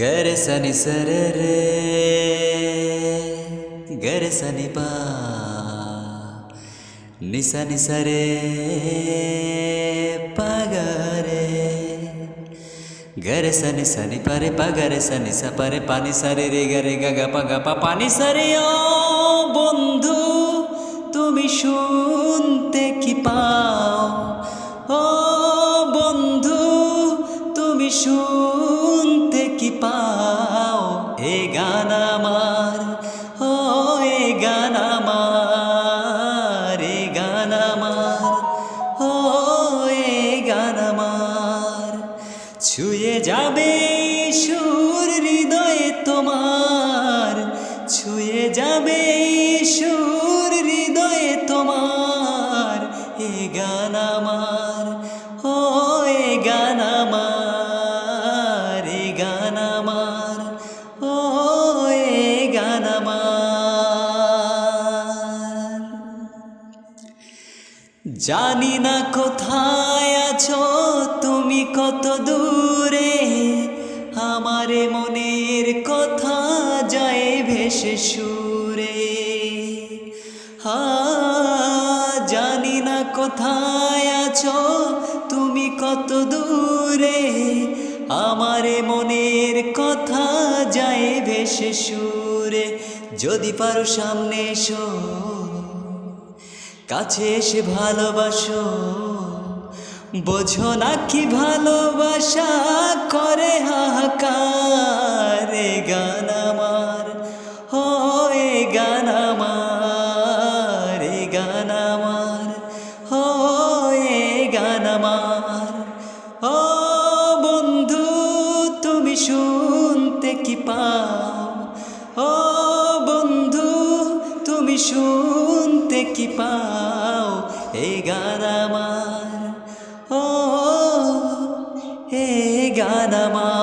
गरे सनि सरे रे गरे सनि पा निसा निसा रे पगरे गरे सनि सनि परे पगरे सनि सा परे पानी सारे रे गरे गगा पगा পা পানি সারে ও বন্ধু তুমি শুনতে কি পাও ও বন্ধু তুমি শুনতে কি পাও এ গান আমার, ও এ গান আমার, এ গান আমার, ও এ গান আমার। ছুঁয়ে যাবে সুর হৃদয়ে তোমার, ছুঁয়ে যাবে সুর হৃদয়ে তোমার। এ গান আমার, ও এ গান আমার। জানি না কোথায় আছো, তুমি কত দূরে। আমারে মনের কথা যায় ভেসে সুরে। হা, জানি না কোথায় আছো, তুমি কত দূরে। আমারে মনের কথা যায় ভেসে সুরে। যদি পারো সামনে এসো। কাছে এসে ভালোবাসো। বোঝো না কি ভালোবাসা করে হাহাকার গান আমার। এ গান আমার গান আমার এ গান আমার। ও বন্ধু, তুমি শুনতে কি পাও? ও বন্ধু, তুমি শুনতে কি পাও? এ গান আমার ও হে গান আমার।